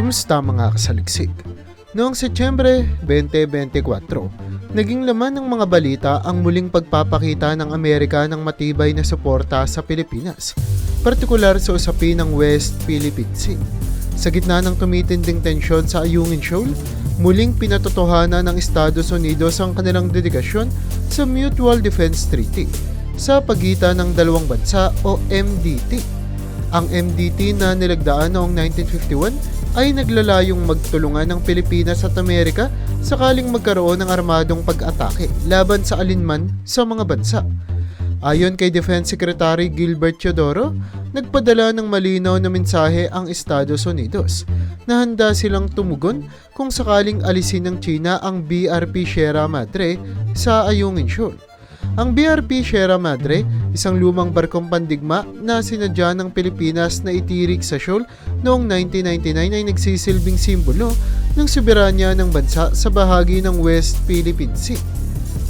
Kumusta mga kasaliksik? Noong Setyembre 2024, naging laman ng mga balita ang muling pagpapakita ng Amerika ng matibay na suporta sa Pilipinas, partikular sa usapin ng West Philippine Sea. Sa gitna ng tumitinding tensyon sa Ayungin Shoal, muling pinatotohanan ng Estados Unidos ang kanilang dedikasyon sa Mutual Defense Treaty sa pagitan ng dalawang bansa o MDT. Ang MDT na nilagdaan noong 1951 ay naglalayong magtulungan ng Pilipinas at Amerika sakaling magkaroon ng armadong pag-atake laban sa alinman sa mga bansa. Ayon kay Defense Secretary Gilbert Teodoro, nagpadala ng malinaw na mensahe ang Estados Unidos na handa silang tumugon kung sakaling alisin ng China ang BRP Sierra Madre sa Ayungin Shoal. Ang BRP Sierra Madre, isang lumang barkong pandigma na sinadya ng Pilipinas na itirik sa shoal noong 1999 ay nagsisilbing simbolo ng soberanya ng bansa sa bahagi ng West Philippine Sea.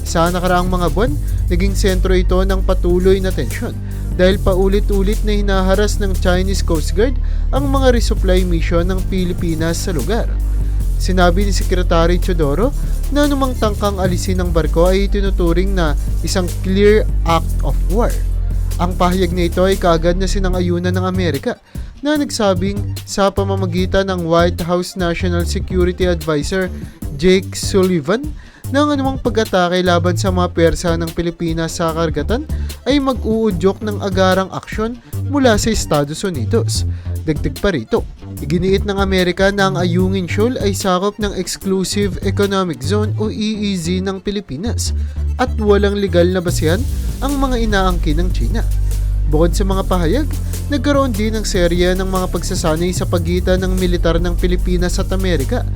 Sa nakaraang mga buwan, naging sentro ito ng patuloy na tensyon dahil paulit-ulit na hinaharas ng Chinese Coast Guard ang mga resupply mission ng Pilipinas sa lugar. Sinabi ni Secretary Chodoro na anumang tangkang alisin ng barko ay tinuturing na isang clear act of war. Ang pahayag na ito ay kaagad na sinangayunan ng Amerika na nagsabing sa pamamagitan ng White House National Security Advisor Jake Sullivan na ang anumang pag-atake laban sa mga pwersa ng Pilipinas sa karagatan ay mag-uudyok ng agarang aksyon mula sa Estados Unidos. Dagdag pa rito, iginiit ng Amerika na ang Ayungin Shoal ay sakop ng Exclusive Economic Zone o EEZ ng Pilipinas at walang legal na basihan ang mga inaangkin ng China. Bukod sa mga pahayag, nagkaroon din ng serya ng mga pagsasanay sa pagitan ng militar ng Pilipinas at Amerika.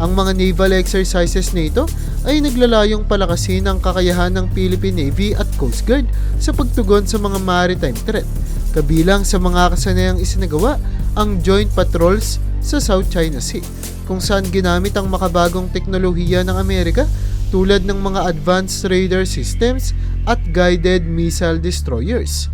Ang mga naval exercises na ito ay naglalayong palakasin ang kakayahan ng Philippine Navy at Coast Guard sa pagtugon sa mga maritime threat. Kabilang sa mga kasanayang isinagawa ang joint patrols sa South China Sea, kung saan ginamit ang makabagong teknolohiya ng Amerika tulad ng mga advanced radar systems at guided missile destroyers.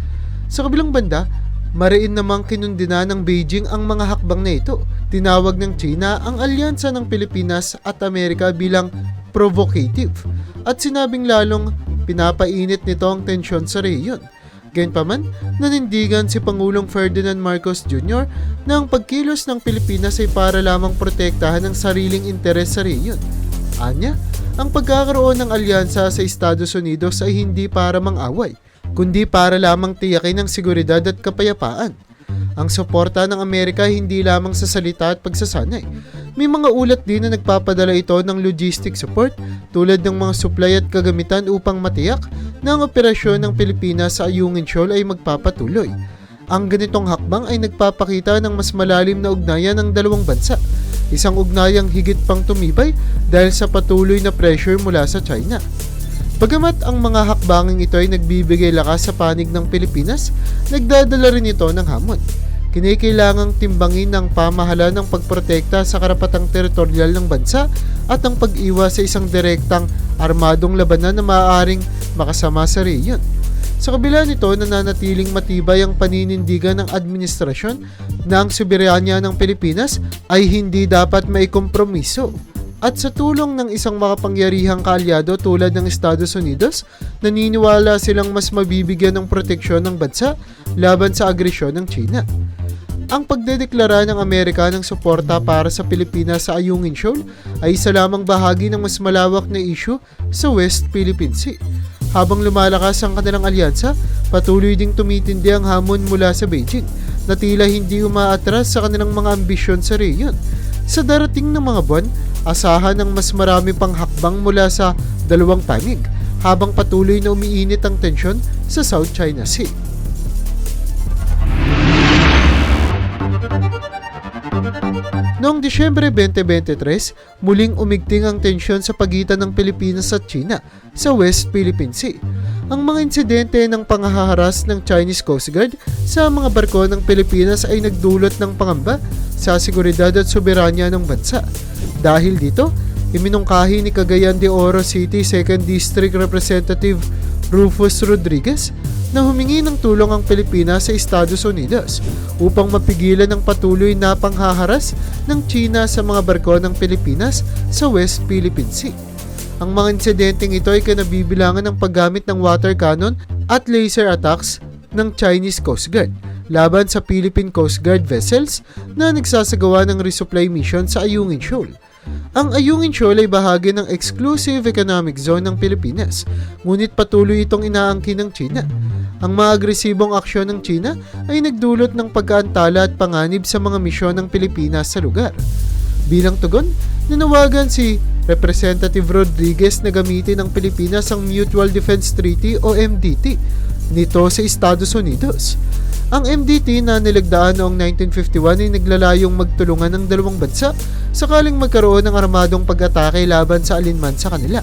Sa kabilang banda, mariin namang kinundina ng Beijing ang mga hakbang na ito. Tinawag ng China ang alyansa ng Pilipinas at Amerika bilang provocative at sinabing lalong pinapainit nito ang tensyon sa rehiyon. Gayunpaman, nanindigan si Pangulong Ferdinand Marcos Jr. na ang pagkilos ng Pilipinas ay para lamang protektahan ang sariling interes sa rehiyon. Anya, ang pagkakaroon ng alyansa sa Estados Unidos ay hindi para mang-away, kundi para lamang tiyakin ang seguridad at kapayapaan. Ang suporta ng Amerika hindi lamang sa salita at pagsasanay. May mga ulat din na nagpapadala ito ng logistic support tulad ng mga supply at kagamitan upang matiyak na ang operasyon ng Pilipinas sa Ayungin Shoal ay magpapatuloy. Ang ganitong hakbang ay nagpapakita ng mas malalim na ugnayan ng dalawang bansa. Isang ugnayang higit pang tumibay dahil sa patuloy na pressure mula sa China. Bagamat ang mga hakbanging ito ay nagbibigay lakas sa panig ng Pilipinas, nagdadala rin ito ng hamon. Kinikailangang timbangin ng pamahalaan ng pagprotekta sa karapatang teritorial ng bansa at ang pag-iwas sa isang direktang armadong labanan na maaaring makasama sa rehiyon. Sa kabila nito, nananatiling matibay ang paninindigan ng administrasyon na ang soberanya ng Pilipinas ay hindi dapat maikompromiso. At sa tulong ng isang makapangyarihang kaalyado tulad ng Estados Unidos, naniniwala silang mas mabibigyan ng proteksyon ng bansa laban sa agresyon ng China. Ang pagdedeklara ng Amerika ng suporta para sa Pilipinas sa Ayungin Shoal ay isa lamang bahagi ng mas malawak na issue sa West Philippine Sea. Habang lumalakas ang kanilang alyansa, patuloy ding tumitindi ang hamon mula sa Beijing na tila hindi umaatras sa kanilang mga ambisyon sa rehiyon. Sa darating na mga buwan, asahan ng mas marami pang hakbang mula sa dalawang panig habang patuloy na umiinit ang tensyon sa South China Sea. Noong Disyembre 2023, muling umigting ang tensyon sa pagitan ng Pilipinas at China sa West Philippine Sea. Ang mga insidente ng pangaharas ng Chinese Coast Guard sa mga barko ng Pilipinas ay nagdulot ng pangamba sa seguridad at soberanya ng bansa. Dahil dito, iminungkahi ni Cagayan de Oro City 2nd District Representative Rufus Rodriguez na humingi ng tulong ang Pilipinas sa Estados Unidos upang mapigilan ang patuloy na panghaharas ng China sa mga barko ng Pilipinas sa West Philippine Sea. Ang mga insidenteng ito ay kanabibilangan ng paggamit ng water cannon at laser attacks ng Chinese Coast Guard laban sa Philippine Coast Guard vessels na nagsasagawa ng resupply mission sa Ayungin Shoal. Ang Ayungin Shoal ay bahagi ng Exclusive Economic Zone ng Pilipinas, ngunit patuloy itong inaangkin ng China. Ang mga agresibong aksyon ng China ay nagdulot ng pagkaantala at panganib sa mga misyon ng Pilipinas sa lugar. Bilang tugon, nanawagan si Representative Rodriguez na gamitin ng Pilipinas ang Mutual Defense Treaty o MDT nito sa Estados Unidos. Ang MDT na nilagdaan noong 1951 ay naglalayong magtulungan ng dalawang bansa sakaling magkaroon ng armadong pag-atake laban sa alinman sa kanila.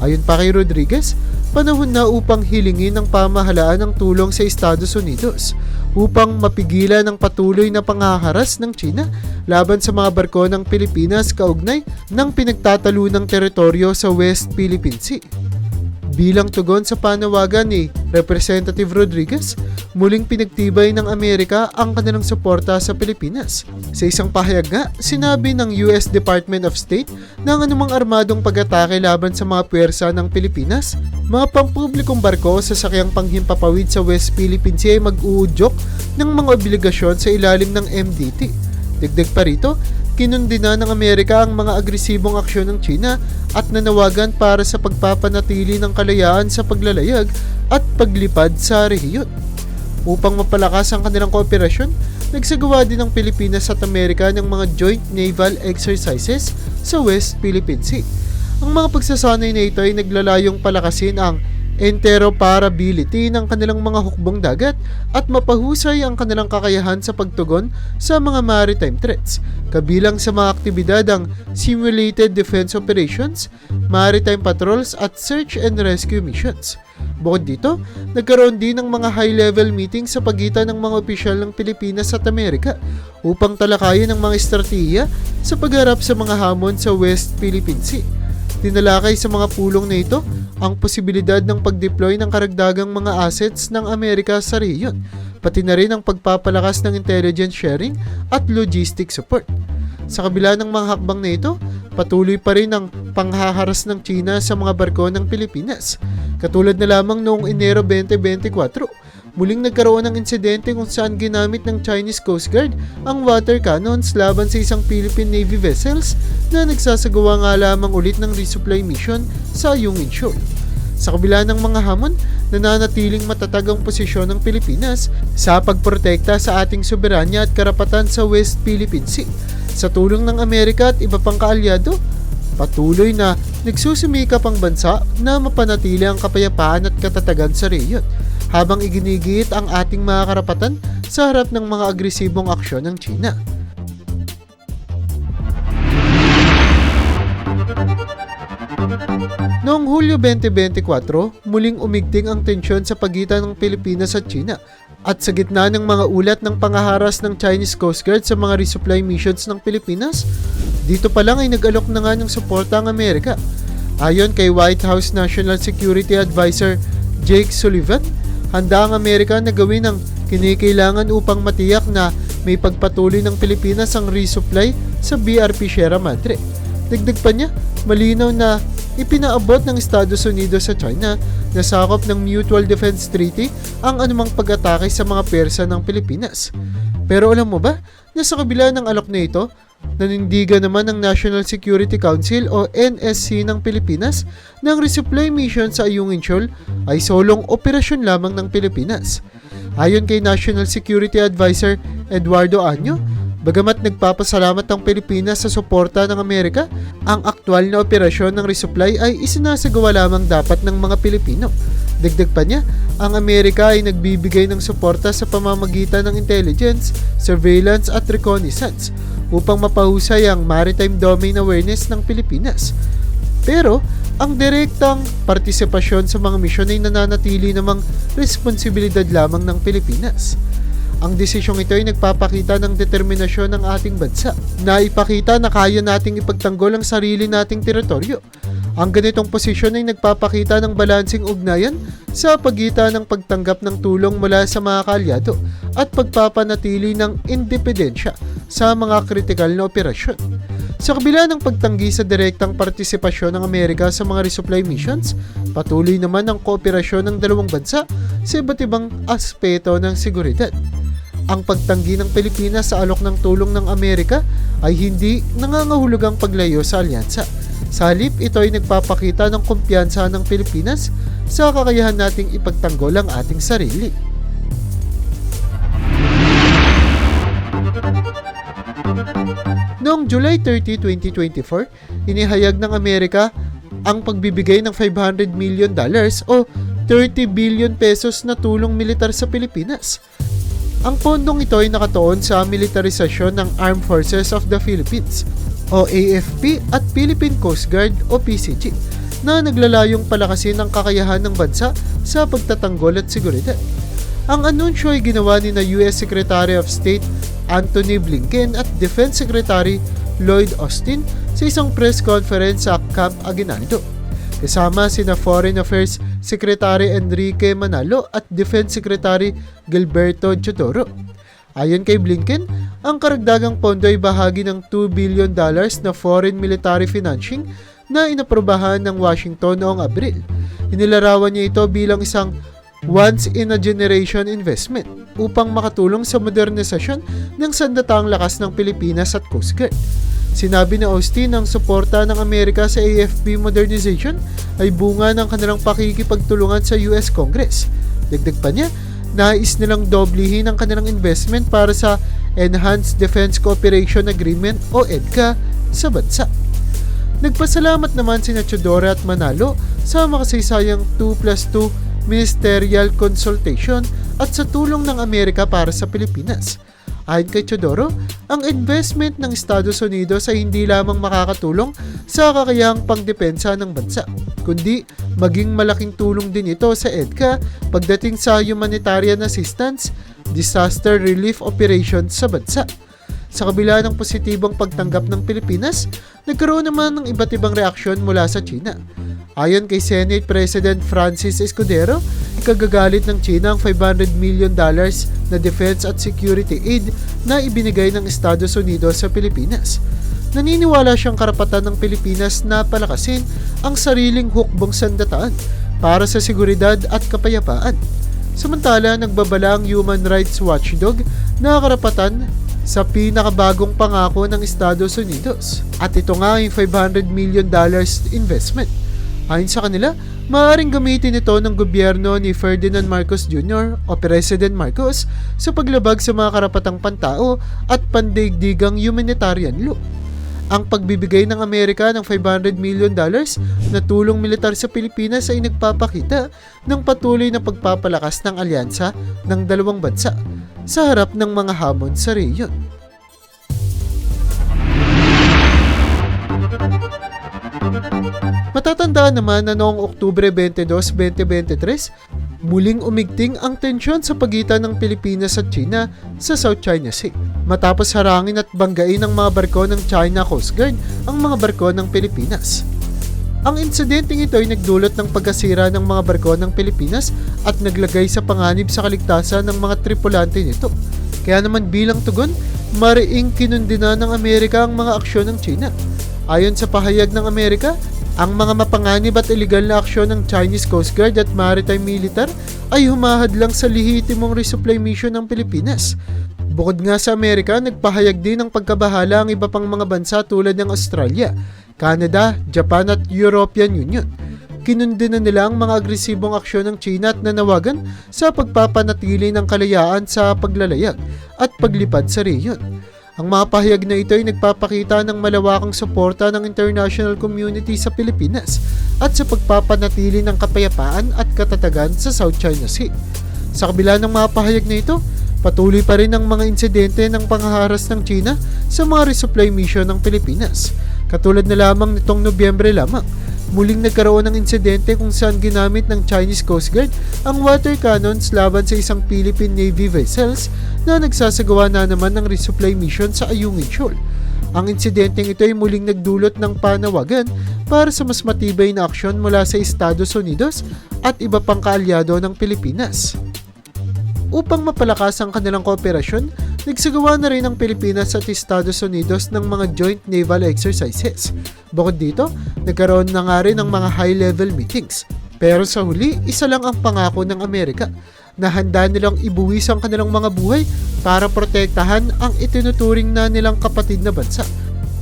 Ayon pa kay Rodriguez, panahon na upang hilingin ng pamahalaan ng tulong sa Estados Unidos upang mapigilan ang patuloy na panghaharas ng China laban sa mga barko ng Pilipinas kaugnay ng pinagtatalunang teritoryo sa West Philippine Sea. Bilang tugon sa panawagan ni Representative Rodriguez, muling pinagtibay ng Amerika ang kanilang suporta sa Pilipinas. Sa isang pahayag nga, sinabi ng US Department of State na ang anumang armadong pag-atake laban sa mga puwersa ng Pilipinas, mga pampublikong barko sa sakyang panghimpapawid sa West Philippine Sea ay mag-uudyok ng mga obligasyon sa ilalim ng MDT. Dagdag pa rito, kinundina ng Amerika ang mga agresibong aksyon ng China at nanawagan para sa pagpapanatili ng kalayaan sa paglalayag at paglipad sa rehiyon. Upang mapalakas ang kanilang kooperasyon, nagsagawa din ng Pilipinas at Amerika ng mga joint naval exercises sa West Philippine Sea. Ang mga pagsasanay na ito ay naglalayong palakasin ang interoperability ng kanilang mga hukbong dagat at mapahusay ang kanilang kakayahan sa pagtugon sa mga maritime threats, kabilang sa mga aktibidad ang simulated defense operations, maritime patrols at search and rescue missions. Bukod dito, nagkaroon din ng mga high-level meeting sa pagitan ng mga opisyal ng Pilipinas at Amerika upang talakayin ang mga estratehiya sa pagharap sa mga hamon sa West Philippine Sea. Tinalakay sa mga pulong na ito ang posibilidad ng pag-deploy ng karagdagang mga assets ng Amerika sa rehiyon, pati na rin ang pagpapalakas ng intelligence sharing at logistic support. Sa kabila ng mga hakbang na ito, patuloy pa rin ang panghaharas ng China sa mga barko ng Pilipinas. Katulad na lamang noong Enero 2024, muling nagkaroon ng insidente kung saan ginamit ng Chinese Coast Guard ang water cannons laban sa isang Philippine Navy vessels na nagsasagawa nga lamang ulit ng resupply mission sa Yungin Shoal. Sa kabila ng mga hamon, nananatiling matatag ang posisyon ng Pilipinas sa pagprotekta sa ating soberanya at karapatan sa West Philippine Sea. Sa tulong ng Amerika at iba pang kaalyado, patuloy na nagsusumikap ang bansa na mapanatili ang kapayapaan at katatagan sa rehiyon habang iginigit ang ating mga karapatan sa harap ng mga agresibong aksyon ng China. Noong Hulyo 2024, muling umigting ang tensyon sa pagitan ng Pilipinas at China at sa gitna ng mga ulat ng pangaharas ng Chinese Coast Guard sa mga resupply missions ng Pilipinas, dito pa lang ay nag-alok na nga ng suporta ang Amerika. Ayon kay White House National Security Advisor Jake Sullivan, handa ang Amerika na gawin ang kinikailangan upang matiyak na may pagpatuloy ng Pilipinas ang resupply sa BRP Sierra Madre. Dagdag pa niya, malinaw na ipinaabot ng Estados Unidos sa China na sakop ng Mutual Defense Treaty ang anumang pag-atake sa mga persa ng Pilipinas. Pero alam mo ba na sa kabila ng alok na ito, nanindigan naman ng National Security Council o NSC ng Pilipinas na resupply mission sa Ayungin Shoal ay solong operasyon lamang ng Pilipinas. Ayon kay National Security Advisor Eduardo Anyo, Bagamat nagpapasalamat ang Pilipinas sa suporta ng Amerika, ang aktwal na operasyon ng resupply ay isinasagawa lamang dapat ng mga Pilipino. Dagdag pa niya, ang Amerika ay nagbibigay ng suporta sa pamamagitan ng intelligence, surveillance at reconnaissance upang mapahusay ang maritime domain awareness ng Pilipinas. Pero, ang direktang partisipasyon sa mga misyon ay nananatili namang responsibilidad lamang ng Pilipinas. Ang desisyong ito ay nagpapakita ng determinasyon ng ating bansa na ipakita na kaya nating ipagtanggol ang sarili nating teritoryo. Ang ganitong posisyon ay nagpapakita ng balansing ugnayan sa pagitan ng pagtanggap ng tulong mula sa mga kaalyado at pagpapanatili ng independensya sa mga kritikal na operasyon. Sa kabila ng pagtanggi sa direktang partisipasyon ng Amerika sa mga resupply missions, patuloy naman ang kooperasyon ng dalawang bansa sa iba't ibang aspeto ng seguridad. Ang pagtanggi ng Pilipinas sa alok ng tulong ng Amerika ay hindi nangangahulugang paglayo sa alyansa. Sa halip, ito ay nagpapakita ng kumpiyansa ng Pilipinas sa kakayahan nating ipagtanggol ang ating sarili. Noong July 30, 2024, inihayag ng Amerika ang pagbibigay ng 500 million dollars o 30 billion pesos na tulong militar sa Pilipinas. Ang pondong ito ay nakatuon sa militarisasyon ng Armed Forces of the Philippines o AFP at Philippine Coast Guard o PCG na naglalayong palakasin ang kakayahan ng bansa sa pagtatanggol at seguridad. Ang anunsyo ay ginawa ni na US Secretary of State Anthony Blinken at Defense Secretary Lloyd Austin sa isang press conference sa Camp Aguinaldo. Kasama sina Foreign Affairs Secretary Enrique Manalo at Defense Secretary Gilberto Chodoro. Ayon kay Blinken, ang karagdagang pondo ay bahagi ng 2 billion dollars na foreign military financing na inaprobahan ng Washington noong Abril. Inilarawan niya ito bilang isang once-in-a-generation investment upang makatulong sa modernisasyon ng sandataang lakas ng Pilipinas at Coast Guard. Sinabi ni Austin ang suporta ng Amerika sa AFP modernization ay bunga ng kanilang pakikipagtulungan sa US Congress. Dagdag pa niya, nais nilang doblihin ang kanilang investment para sa Enhanced Defense Cooperation Agreement o EDCA sa bansa. Nagpasalamat naman sina Chodora at Manalo sa makasaysayang 2 plus 2 ministerial consultation at sa tulong ng Amerika para sa Pilipinas. Ayon kay Chodoro, ang investment ng Estados Unidos ay hindi lamang makakatulong sa kakayahang pangdepensa ng bansa, kundi maging malaking tulong din ito sa EDCA pagdating sa humanitarian assistance, disaster relief operations sa bansa. Sa kabila ng positibong pagtanggap ng Pilipinas, nagkaroon naman ng iba't ibang reaksyon mula sa China. Ayon kay Senate President Francis Escudero, ikagagalit ng China ang 500 million dollars na defense at security aid na ibinigay ng Estados Unidos sa Pilipinas. Naniniwala siyang karapatan ng Pilipinas na palakasin ang sariling hukbong sandataan para sa seguridad at kapayapaan. Samantala, nagbabala ang Human Rights Watchdog na karapatan sa pinakabagong pangako ng Estados Unidos. At ito nga yung 500 million dollars investment. Ayon sa kanila, maaaring gamitin ito ng gobyerno ni Ferdinand Marcos Jr. o President Marcos sa paglabag sa mga karapatang pantao at pandaigdigang humanitarian law. Ang pagbibigay ng Amerika ng 500 million dollars na tulong militar sa Pilipinas ay nagpapakita ng patuloy na pagpapalakas ng alyansa ng dalawang bansa sa harap ng mga hamon sa rehiyon. Matatandaan naman na noong Oktubre 22, 2023, muling umigting ang tensyon sa pagitan ng Pilipinas at China sa South China Sea. Matapos harangin at banggain ng mga barko ng China Coast Guard ang mga barko ng Pilipinas. Ang insidenteng ito ay nagdulot ng pagkasira ng mga barko ng Pilipinas at naglagay sa panganib sa kaligtasan ng mga tripulante nito. Kaya naman bilang tugon, mariing kinundina ng Amerika ang mga aksyon ng China. Ayon sa pahayag ng Amerika, ang mga mapanganib at illegal na aksyon ng Chinese Coast Guard at Maritime Militar ay humahad lang sa lehitimong resupply mission ng Pilipinas. Bukod nga sa Amerika, nagpahayag din ng pagkabahala ang iba pang mga bansa tulad ng Australia, Canada, Japan at European Union. Kinundin na nila ang mga agresibong aksyon ng China at nanawagan sa pagpapanatili ng kalayaan sa paglalayag at paglipad sa rehiyon. Ang mga pahayag na ito ay nagpapakita ng malawakang suporta ng international community sa Pilipinas at sa pagpapanatili ng kapayapaan at katatagan sa South China Sea. Sa kabila ng mga pahayag na ito, patuloy pa rin ang mga insidente ng panghaharas ng China sa mga resupply mission ng Pilipinas. Katulad na lamang nitong Nobyembre lamang, muling nagkaroon ng insidente kung saan ginamit ng Chinese Coast Guard ang water cannons laban sa isang Philippine Navy vessels na nagsasagawa na naman ng resupply mission sa Ayungin Shoal. Ang insidenteng ito ay muling nagdulot ng panawagan para sa mas matibay na aksyon mula sa Estados Unidos at iba pang kaalyado ng Pilipinas. Upang mapalakas ang kanilang kooperasyon, nagsagawa na rin ang Pilipinas at Estados Unidos ng mga joint naval exercises. Bukod dito, nagkaroon na nga rin ng mga high-level meetings. Pero sa huli, isa lang ang pangako ng Amerika na handa nilang ibuwis ang kanilang mga buhay para protektahan ang itinuturing na nilang kapatid na bansa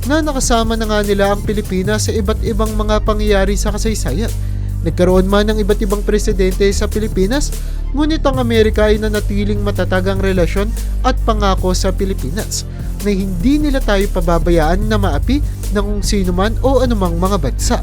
na nakasama na nga nila ang Pilipinas sa iba't ibang mga pangyayari sa kasaysayan. Nagkaroon man ng iba't ibang presidente sa Pilipinas, ngunit ang Amerika ay nanatiling matatag ang relasyon at pangako sa Pilipinas na hindi nila tayo pababayaan na maapi ng kung sino man o anumang mga bansa.